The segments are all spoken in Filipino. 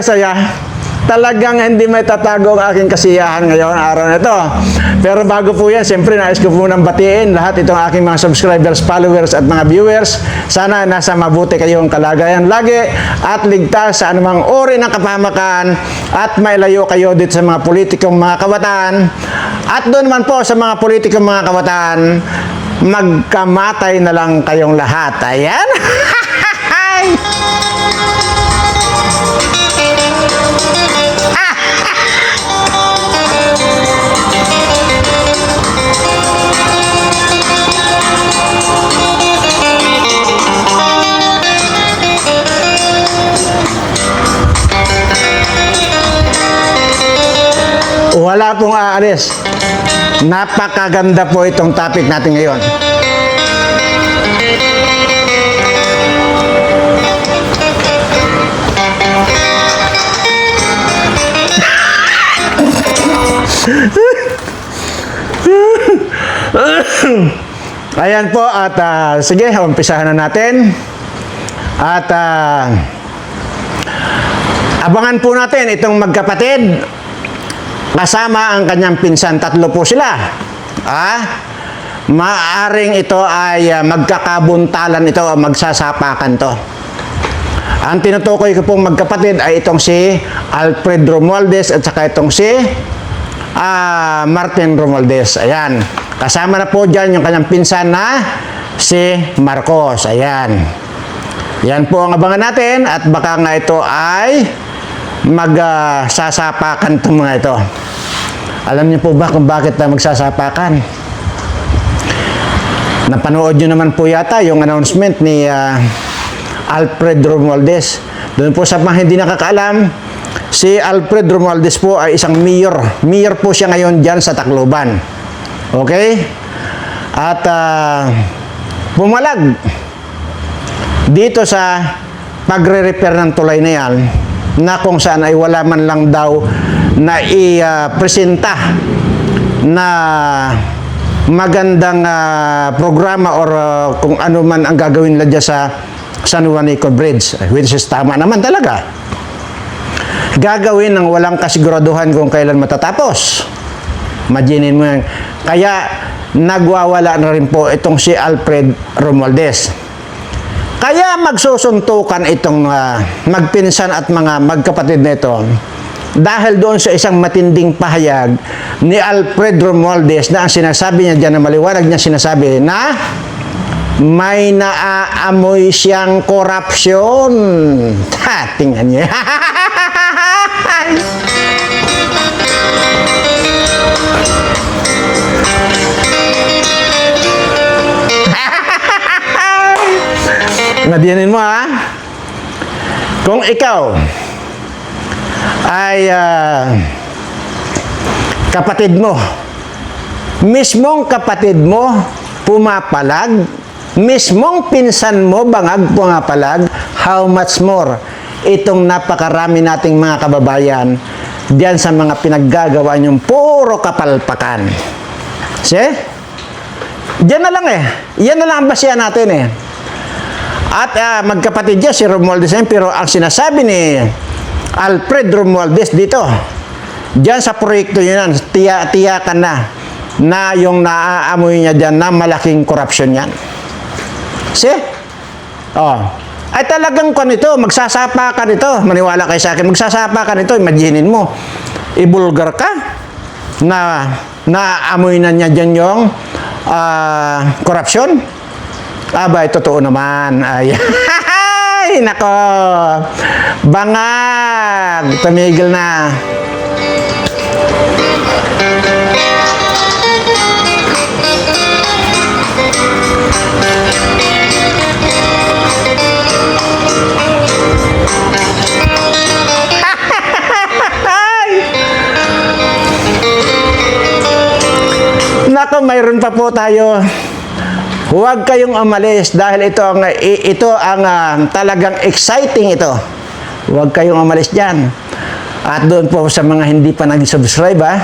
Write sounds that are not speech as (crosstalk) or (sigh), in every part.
saya-saya. Talagang hindi may tatago ang aking kasiyahan ngayon, araw na ito. Pero bago po yan, siyempre nais ko po nang batiin lahat itong aking mga subscribers, followers at mga viewers. Sana nasa mabuti kayong kalagayan lagi at ligtas sa anumang uri ng kapamakan at mailayo kayo dito sa mga politikong mga kawatan. At doon naman po sa mga politikong mga kawatan, magkamatay na lang kayong lahat. Ayan. (laughs) Wala pong aalis. Napakaganda po itong topic natin ngayon. Ayan po at ah, sige, umpisahan na natin. At ah, abangan po natin itong magkapatid kasama ang kanyang pinsan. Tatlo po sila. Ah, maaring ito ay ah, magkakabuntalan ito, magsasapakan to. Ang tinutukoy ko pong magkapatid ay itong si Alfred Romualdez at saka itong si ah, Martin Romualdez. Ayan. Kasama na po dyan yung kanyang pinsan na si Marcos. Ayan. Yan po ang abangan natin at baka nga ito ay magsasapakan itong mga ito. Alam niyo po ba kung bakit na magsasapakan? Napanood nyo naman po yata yung announcement ni ah, Alfred Romualdez. Doon po sa mga hindi nakakaalam, si Alfred Romualdez po ay isang mayor. Mayor po siya ngayon dyan sa Tacloban. Okay? At ah, pumalag dito sa pagre-repair ng tulay na yan na kung saan ay wala man lang daw na i-presenta na magandang ah, programa or ah, kung ano man ang gagawin nila sa San Juanico Bridge which is tama naman talaga gagawin ng walang kasiguraduhan kung kailan matatapos Imaginin mo yan. Kaya nagwawala na rin po itong si Alfred Romualdez. Kaya magsusuntukan itong ah, magpinsan at mga magkapatid nito dahil doon sa isang matinding pahayag ni Alfred Romualdez na ang sinasabi niya dyan na maliwanag niya sinasabi na may naaamoy siyang korupsyon. Ha, (laughs) tingnan niyo. (laughs) Nadiyanin mo ha. Kung ikaw ay ah, kapatid mo, mismong kapatid mo pumapalag, mismong pinsan mo bangag pumapalag, how much more itong napakarami nating mga kababayan diyan sa mga pinaggagawa niyong puro kapalpakan. See? Diyan na lang eh. Yan na lang ang basihan natin eh. At ah, magkapatid niya si Romualdez yan, pero ang sinasabi ni Alfred Romualdez dito, diyan sa proyekto yun yan, tiya, tiyakan na na yung naaamoy niya dyan na malaking korupsyon yan. See? Oh. Ay talagang kan ito, magsasapakan ito. Maniwala kayo sa akin, magsasapakan ito. Imaginin mo, ibulgar ka na naaamoy na niya dyan yung ah, korupsyon. Aba, totoo naman. Ay, (laughs) ay nako. Bangag. Tumigil na. (laughs) Nako, mayroon pa po tayo. Huwag kayong umalis dahil ito ang ito ang ah, talagang exciting ito. Huwag kayong umalis diyan. At doon po sa mga hindi pa nag-subscribe ah.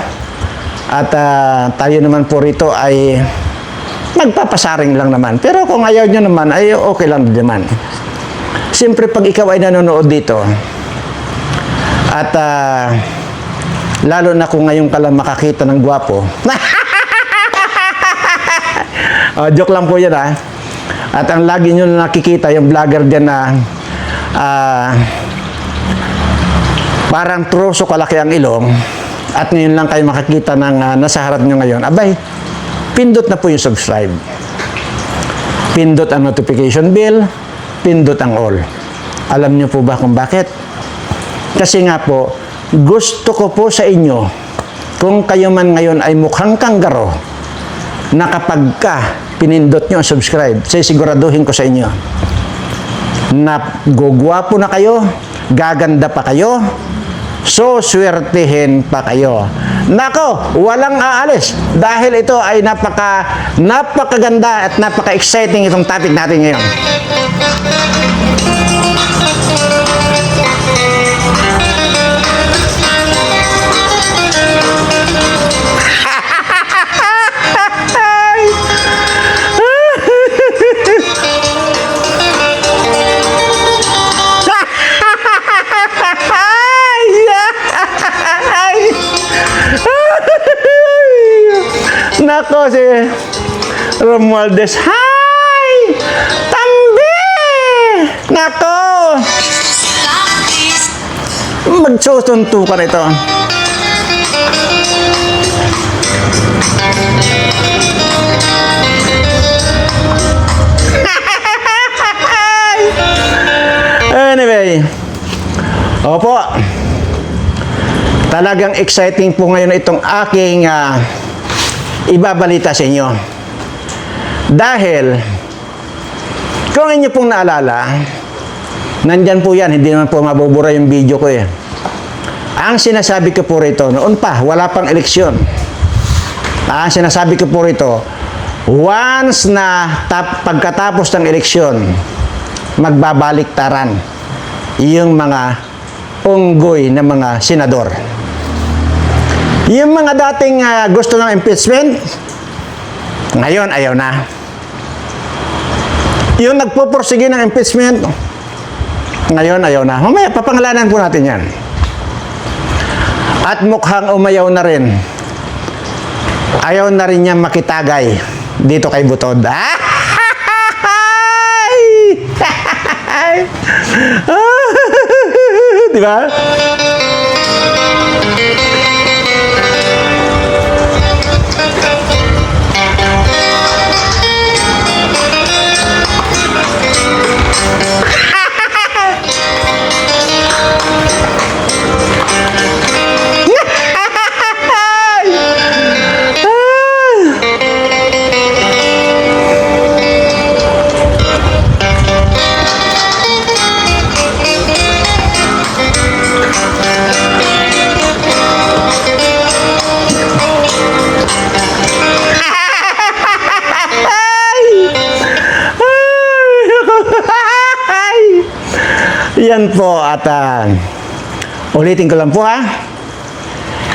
At ah, tayo naman po rito ay magpapasaring lang naman. Pero kung ayaw nyo naman, ay okay lang naman. Siyempre, pag ikaw ay nanonood dito, at ah, lalo na kung ngayon ka lang makakita ng gwapo. (laughs) oh, joke lang po yan ah. At ang lagi nyo nakikita, yung vlogger dyan na ah, parang troso kalaki ang ilong at ngayon lang kayo makakita ng ah, nasa harap nyo ngayon. Abay, pindot na po yung subscribe. Pindot ang notification bell, pindot ang all. Alam nyo po ba kung bakit? Kasi nga po, gusto ko po sa inyo, kung kayo man ngayon ay mukhang kanggaro, na kapag ka pinindot nyo ang subscribe, sisiguraduhin ko sa inyo, na gugwapo na kayo, gaganda pa kayo, so swertihin pa kayo. Nako, walang aalis dahil ito ay napaka napakaganda at napaka-exciting itong topic natin ngayon. Nako si Romualdez. Hi! Tambi! Nako! Magsusuntukan ito. (laughs) anyway. Opo. Talagang exciting po ngayon itong aking ah, ibabalita sa inyo. Dahil, kung inyo pong naalala, nandyan po yan, hindi naman po mabubura yung video ko eh. Ang sinasabi ko po rito, noon pa, wala pang eleksyon. Ang sinasabi ko po rito, once na tap, pagkatapos ng eleksyon, magbabaliktaran yung mga unggoy ng mga senador. Yung mga dating ah, gusto ng impeachment, ngayon ayaw na. Yung nagpupursige ng impeachment, ngayon ayaw na. Mamaya, papangalanan po natin yan. At mukhang umayaw na rin. Ayaw na rin niya makitagay dito kay Butod. (laughs) Ay! (laughs) (laughs) Di ba? At ah, ulitin ko lang po ha.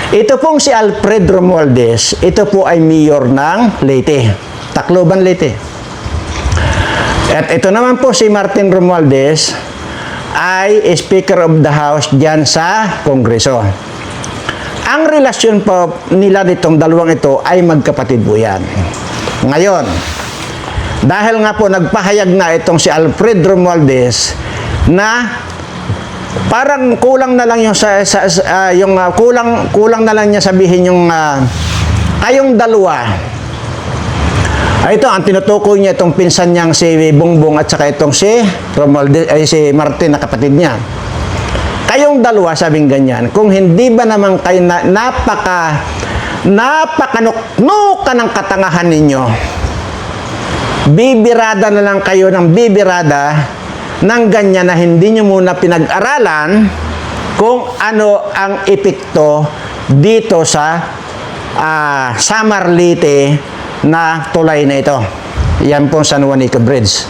Ito pong si Alfred Romualdez, ito po ay mayor ng Leyte, Tacloban, Leyte. At ito naman po si Martin Romualdez ay Speaker of the House diyan sa Kongreso. Ang relasyon po nila nitong dalawang ito ay magkapatid po yan. Ngayon, dahil nga po nagpahayag na itong si Alfred Romualdez na parang kulang na lang yung sa, sa, ah, yung ah, kulang kulang na lang niya sabihin yung ah, kayong dalawa. Ah, ito ang tinutukoy niya itong pinsan niyang si Bongbong at saka itong si Romualdez ay si Martin na kapatid niya. Kayong dalawa sabing ganyan kung hindi ba naman kayo na, napaka napakanuknukan ng katangahan ninyo bibirada na lang kayo ng bibirada ng ganyan na hindi nyo muna pinag-aralan kung ano ang epekto dito sa ah, Samar Leyte na tulay na ito. Yan pong San Juanico Bridge.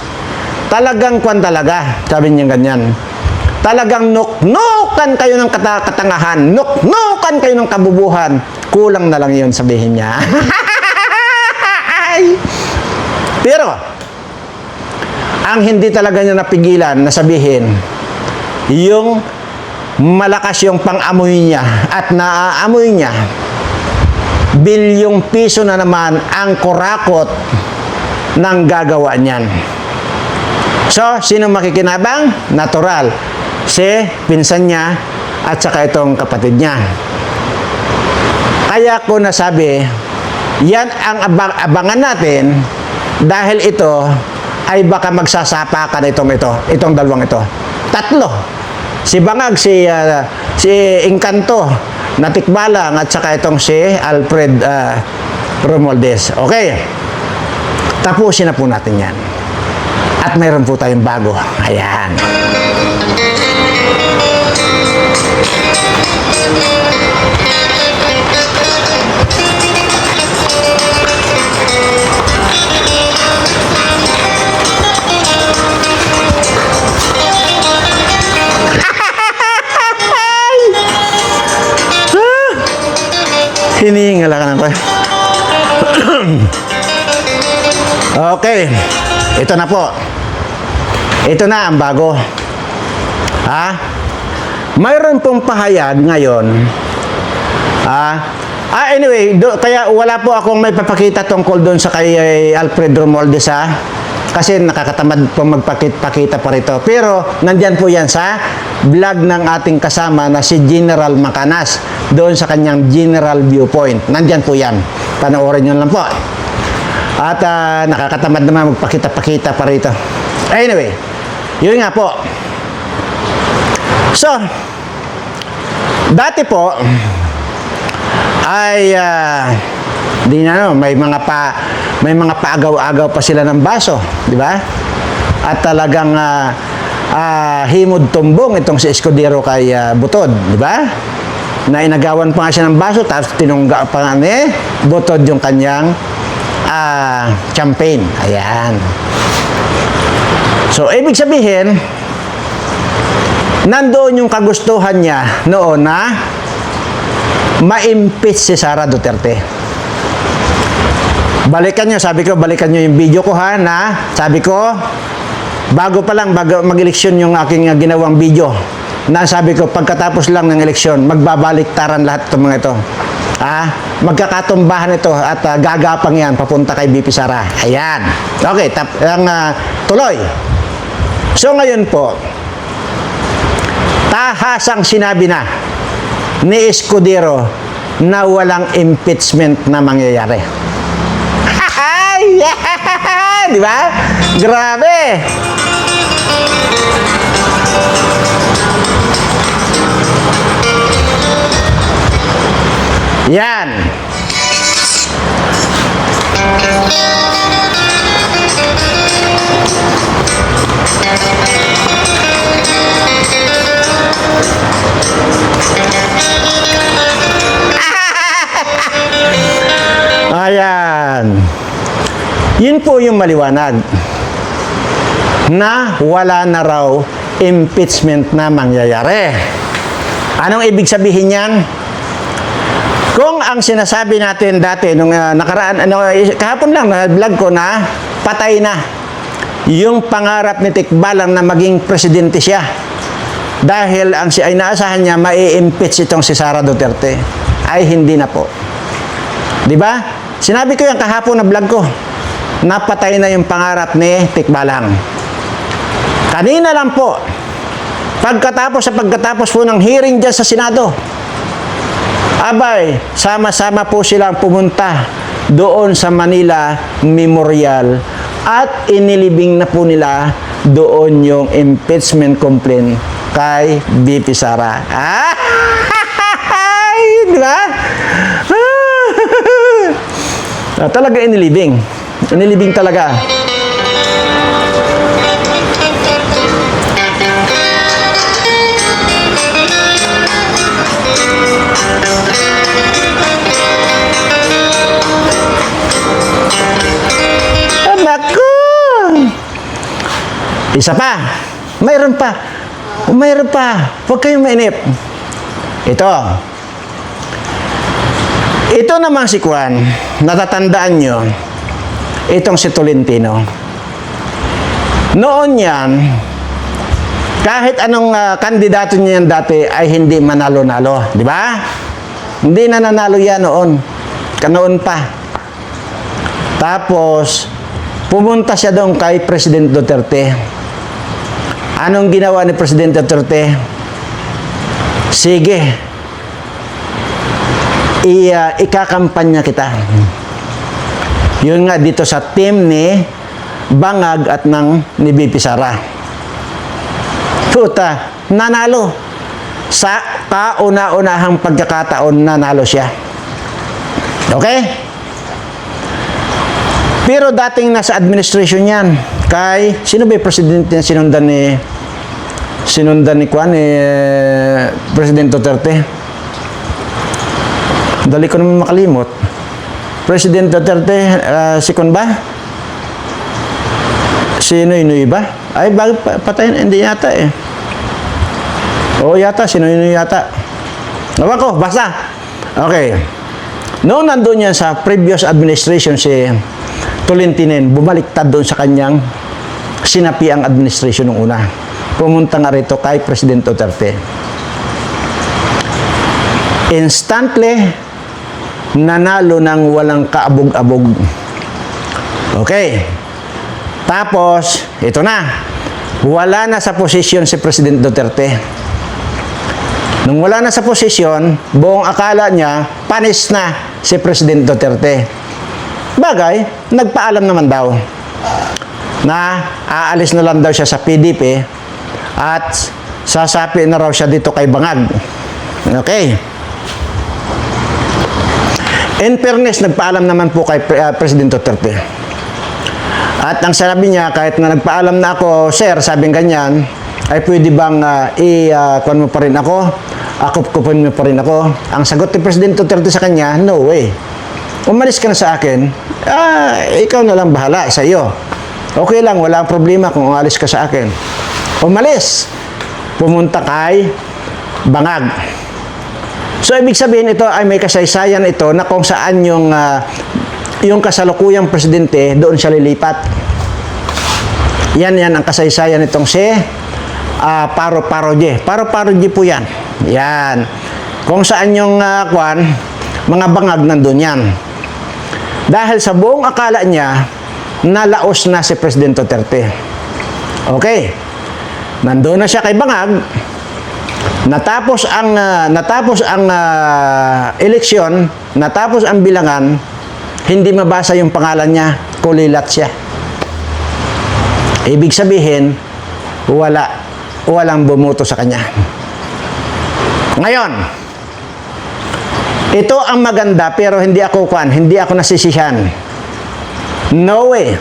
Talagang kwan talaga, sabi niya ganyan. Talagang nuknukan kayo ng kata- katangahan, nuknukan kayo ng kabubuhan. Kulang na lang yun, sabihin niya. (laughs) Pero, ang hindi talaga niya napigilan na sabihin, yung malakas yung pang-amoy niya at naaamoy niya, bilyong piso na naman ang kurakot ng gagawa niyan. So, sino makikinabang? Natural. Si pinsan niya at saka itong kapatid niya. Kaya ko nasabi, yan ang abang- abangan natin dahil ito ay baka magsasapakan itong ito, itong dalawang ito. Tatlo. Si Bangag, si, ah, si Encanto, Natikbalang at saka itong si Alfred ah, Romualdez. Okay. Tapusin na po natin yan. At mayroon po tayong bago. Ayan. Hinihingal ka na ko. okay. Ito na po. Ito na ang bago. Ha? Mayroon pong pahayag ngayon. Ha? Ah, anyway, do, kaya wala po akong may papakita tungkol doon sa kay eh, Alfred Romualdez ha. Kasi nakakatamad po magpakita pa rito. Pero nandyan po yan sa vlog ng ating kasama na si General Macanas. Doon sa kanyang General Viewpoint. Nandyan po yan. Panoorin nyo lang po. At ah, nakakatamad naman magpakita-pakita pa rito. Anyway, yun nga po. So, dati po, ay ah, di na no, may mga pa may mga paagaw-agaw pa sila ng baso, di ba? At talagang ah, ah, himod tumbong itong si Escudero kay ah, Butod, di ba? Na inagawan pa nga siya ng baso tapos tinungga pa nga ni Butod yung kanyang ah, champagne. Ayan. So, ibig sabihin, nandoon yung kagustuhan niya noon na ma-impeach si Sara Duterte. Balikan nyo, sabi ko, balikan nyo yung video ko ha, na sabi ko, bago pa lang, bago mag-eleksyon yung aking uh, ginawang video, na sabi ko, pagkatapos lang ng eleksyon, magbabaliktaran lahat itong mga ito. Ha? Magkakatumbahan ito at uh, gagapang yan papunta kay BP Sara. Ayan. Okay, tap, ang uh, tuloy. So ngayon po, tahasang sinabi na ni Escudero na walang impeachment na mangyayari. Yeah! (laughs) Di ba? Grabe! Yan. Yung maliwanag na wala na raw impeachment na mangyayari. Anong ibig sabihin yan? Kung ang sinasabi natin dati nung ah, nakaraan ano eh, kahapon lang na vlog ko na patay na yung pangarap ni Tikbalang na maging presidente siya. Dahil ang si ay naasahan niya mai-impeach itong si Sara Duterte ay hindi na po. 'Di ba? Sinabi ko yan kahapon na vlog ko. Napatay na yung pangarap ni Tikbalang. Kanina lang po, pagkatapos sa pagkatapos po ng hearing dyan sa Senado, abay, sama-sama po silang pumunta doon sa Manila Memorial at inilibing na po nila doon yung impeachment complaint kay BP Sara. Ah! Di ba? Ah, talaga inilibing. Inilibing talaga. Ah, naku! Isa pa. Mayroon pa. Mayroon pa. Huwag kayong mainip. Ito. Ito naman si Juan, natatandaan nyo, itong si Tolentino. Noon yan, kahit anong ah, kandidato niya yan dati ay hindi manalo-nalo. Di ba? Hindi na nanalo yan noon. Kanoon pa. Tapos, pumunta siya doon kay President Duterte. Anong ginawa ni President Duterte? Sige, i, uh, ikakampanya kita. Yun nga dito sa team ni Bangag at ng ni BP Sara. Puta, nanalo. Sa kauna-unahang pagkakataon, nanalo siya. Okay? Pero dating nasa administration yan, kay, sino ba yung presidente na sinundan ni, sinundan ni Kwan, eh, President Duterte? Dali ko naman makalimot. President Duterte, uh, si Kwan ba? Si Noy ba? Ay, pa- patayin? Hindi yata eh. Oo yata, si Noy yata. Ewan ko, basta. Okay. Noong nandun yan sa previous administration si Tolentinen, bumaliktad doon sa kanyang sinapi ang administration nung una. Pumunta nga rito kay President Duterte. Instantly, nanalo ng walang kaabog-abog. Okay. Tapos, ito na. Wala na sa posisyon si President Duterte. Nung wala na sa posisyon, buong akala niya, panis na si President Duterte. Bagay, nagpaalam naman daw na aalis na lang daw siya sa PDP at sasapi na raw siya dito kay Bangag. Okay. In fairness, nagpaalam naman po kay ah, President Duterte. At ang sabi niya, kahit na nagpaalam na ako, Sir, sabing ganyan, ay pwede bang uh, i-kuhan mo pa rin ako? Akop-kupin mo pa rin ako? Ang sagot ni President Duterte sa kanya, no way. Umalis ka na sa akin, ah, ikaw na lang bahala sa iyo. Okay lang, wala problema kung umalis ka sa akin. Umalis. Pumunta kay Bangag. So, ibig sabihin ito ay may kasaysayan ito na kung saan yung, ah, yung kasalukuyang presidente doon siya lilipat. Yan, yan ang kasaysayan itong si ah, Paro Paroje. Paro Paroje po yan. Yan. Kung saan yung ah, kwan, mga bangag nandun yan. Dahil sa buong akala niya, nalaos na si President Duterte. Okay. Nandun na siya kay Bangag, Natapos ang ah, natapos ang ah, eleksyon, natapos ang bilangan, hindi mabasa yung pangalan niya, kulilat siya. Ibig sabihin, wala walang bumoto sa kanya. Ngayon, ito ang maganda pero hindi ako kwan, hindi ako nasisihan. No way.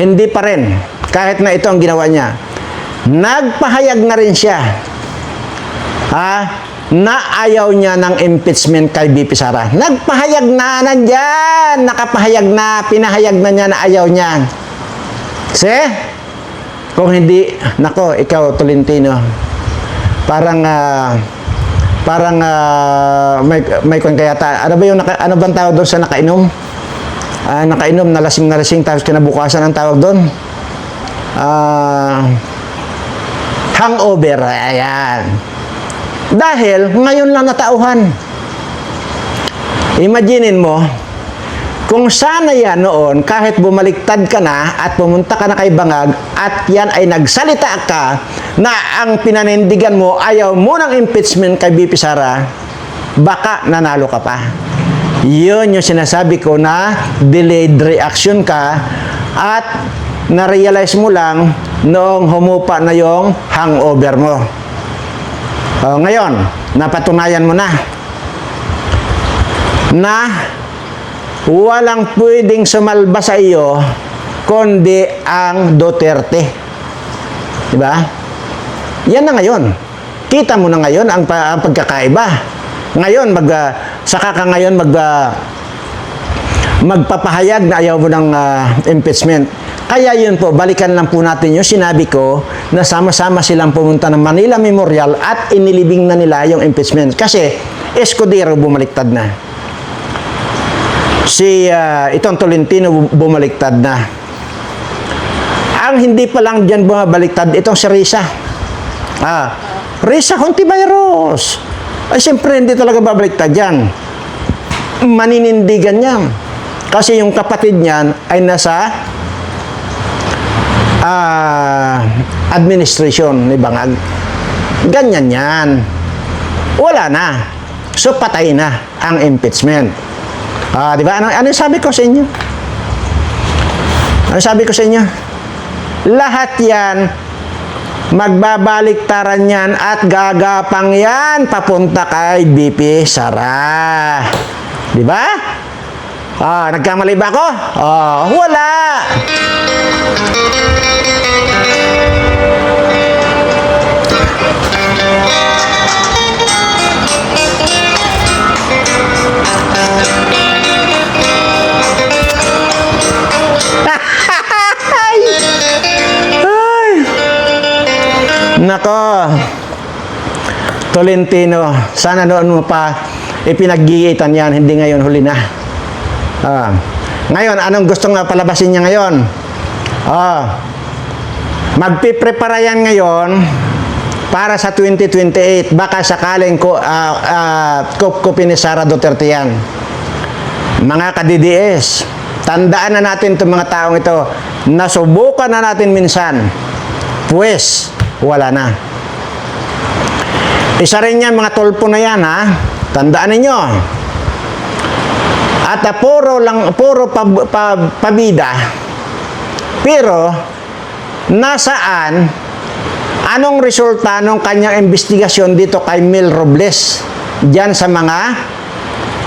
Hindi pa rin. Kahit na ito ang ginawa niya. Nagpahayag na rin siya ha, na ayaw niya ng impeachment kay BP Sara. Nagpahayag na nandyan, nakapahayag na, pinahayag na niya na ayaw niya. See? Kung hindi, nako, ikaw Tolentino, parang, ah, parang, ah, may, may kung kaya ta, ano ba yung, naka, ano bang tawag doon sa nakainom? Ah, nakainom, nalasing na lasing, tapos kinabukasan ang tawag doon. Ah, hangover, ayan. Dahil ngayon lang natauhan. Imaginin mo, kung sana yan noon, kahit bumaliktad ka na at pumunta ka na kay Bangag at yan ay nagsalita ka na ang pinanindigan mo ayaw mo ng impeachment kay BP Sara, baka nanalo ka pa. Yun yung sinasabi ko na delayed reaction ka at na-realize mo lang noong humupa na yung hangover mo. O, ngayon, napatunayan mo na na walang pwedeng sumalba sa iyo kundi ang Duterte. Di ba? Yan na ngayon. Kita mo na ngayon ang, pa- ang pagkakaiba. Ngayon, mag, ah, saka ka ngayon mag, ah, magpapahayag na ayaw mo ng ah, impeachment. Kaya yun po, balikan lang po natin yung sinabi ko na sama-sama silang pumunta ng Manila Memorial at inilibing na nila yung impeachment. Kasi Escudero bumaliktad na. Si ah, itong Tolentino bu- bumaliktad na. Ang hindi pa lang dyan bumabaliktad, itong si Risa. Ah, Risa Hontiveros. Ay, siyempre, hindi talaga babaliktad yan. Maninindigan yan. Kasi yung kapatid niyan ay nasa ah, administration ni Bangag. Ganyan yan. Wala na. So, patay na ang impeachment. Ah, di ba? Ano, ano sabi ko sa inyo? Ano sabi ko sa inyo? Lahat yan, magbabaliktaran yan at gagapang yan papunta kay BP Sara. Di ba? Ah, nagkamali ba ako? Ah, wala. Tolentino, sana noon mo pa ipinaggigitan yan, hindi ngayon huli na. Ah. Ngayon, anong gusto nga palabasin niya ngayon? Ah. Magpiprepara yan ngayon para sa 2028. Baka sakaling ko, ah, ah, kupkupin ni Sara Duterte yan. Mga ka-DDS, tandaan na natin itong mga taong ito. Nasubukan na natin minsan. Pues, wala na. Isa rin yan, mga tulpo na yan, ha? Tandaan ninyo. At ah, puro lang, puro pa, pa, pabida. Pero, nasaan, anong resulta ng kanyang investigasyon dito kay Mil Robles? Diyan sa mga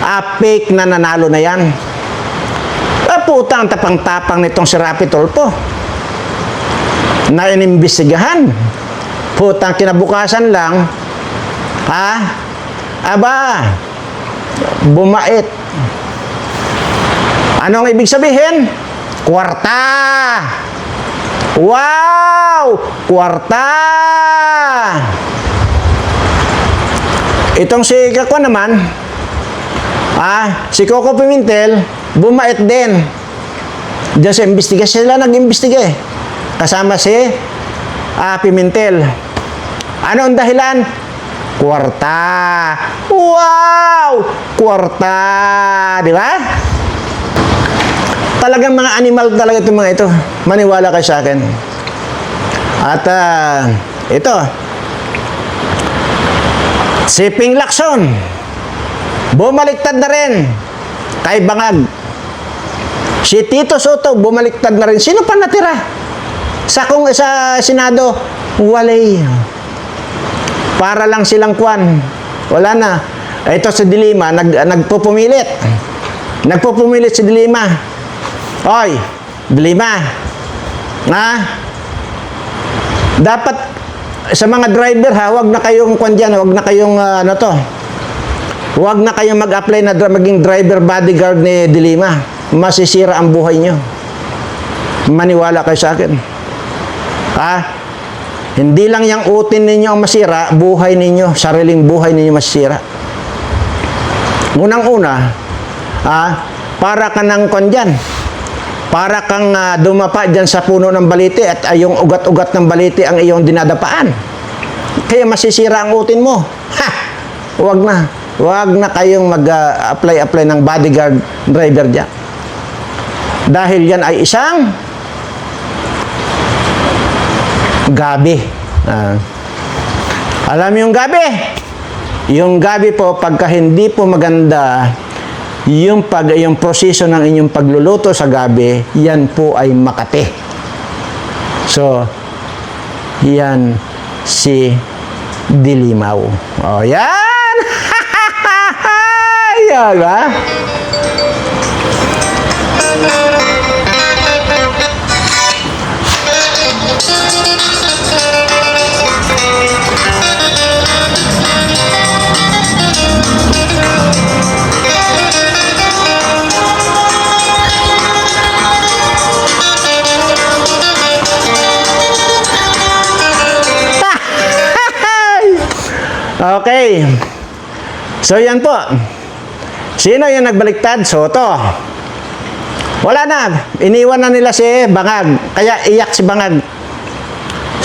ah, fake na nanalo na yan. Ah, putang tapang-tapang nitong si Rapi Tulpo. Na inimbestigahan. Putang kinabukasan lang, ha? Aba, bumait. Anong ibig sabihin? Kwarta! Wow! Kwarta! Itong si Kakwa naman, ah, si Coco Pimentel, bumait din. Diyan sa investigasyon sila nag-imbestiga. Kasama si ah, Pimentel. Ano ang dahilan? Kwarta. Wow! Kwarta. Di ba? Talagang mga animal talaga itong mga ito. Maniwala kayo sa akin. At ah, ito, si Ping Lacson, bumaliktad na rin kay Bangag. Si Tito Soto, bumaliktad na rin. Sino pa natira? Sa kung sa Senado, walay. Para lang silang kwan. Wala na. Ito si Dilima, nag, nagpupumilit. Nagpupumilit si Dilima. Oy, Dilima. Na? Dapat sa mga driver ha, wag na kayong kwan dyan, wag na kayong ah, ano to. Wag na kayong mag-apply na maging driver bodyguard ni Dilima. Masisira ang buhay nyo. Maniwala kayo sa akin. Ha? Hindi lang yung utin ninyo ang masira, buhay ninyo, sariling buhay ninyo masira. Unang-una, ah, para ka ng kon dyan. Para kang ah, dumapa dyan sa puno ng baliti at yung ugat-ugat ng baliti ang iyong dinadapaan. Kaya masisira ang utin mo. Ha! Huwag na. Huwag na kayong mag-apply-apply ng bodyguard driver dyan. Dahil yan ay isang gabi. Ah. alam yung gabi? Yung gabi po, pagka hindi po maganda, yung, pag, yung proseso ng inyong pagluluto sa gabi, yan po ay makate. So, yan si Dilimaw. O, yan! (laughs) yan, ba? Okay. So, yan po. Sino yung nagbaliktad? Soto. Wala na. Iniwan na nila si Bangag. kaya iyak si Bangag.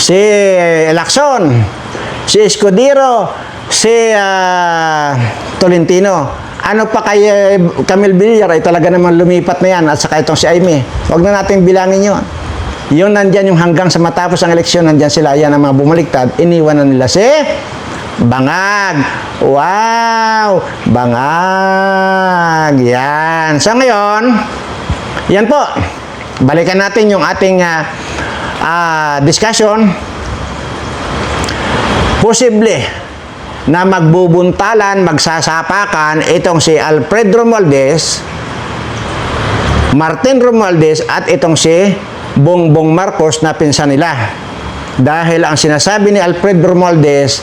Si Lacson, si Escudero, si ah, Tolentino. Ano pa kay eh, Camille Villar ay talaga naman lumipat na yan at saka itong si Aimee. Huwag na natin bilangin yun. Yun nandyan yung hanggang sa matapos ang eleksyon, nandyan sila yan ang mga bumaliktad, iniwan na nila si Bangag. Wow! Bangag. Yan. So ngayon, yan po. Balikan natin yung ating ah, ah, discussion. Posible na magbubuntalan, magsasapakan itong si Alfred Romualdez, Martin Romualdez at itong si Bongbong Marcos na pinsan nila. Dahil ang sinasabi ni Alfred Romualdez,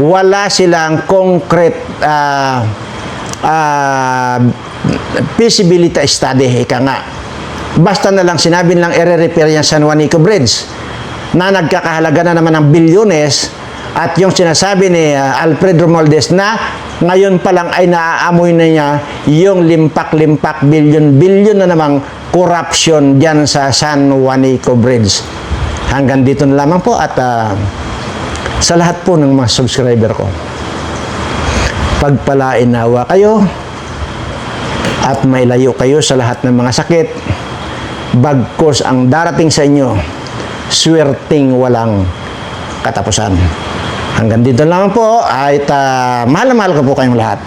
wala silang concrete ah, ah, feasibility study, ika nga. Basta na lang sinabi nilang i-repair yung San Juanico Bridge na nagkakahalaga na naman ng bilyones at yung sinasabi ni ah, Alfred Romualdez na ngayon pa lang ay naaamoy na niya yung limpak-limpak bilyon-bilyon na namang corruption dyan sa San Juanico Bridge. Hanggang dito na lamang po at ah, sa lahat po ng mga subscriber ko. Pagpalain nawa kayo at mailayo kayo sa lahat ng mga sakit bagkos ang darating sa inyo swerting walang katapusan. Hanggang dito lang po at ah, mahal na mahal ko po kayong lahat.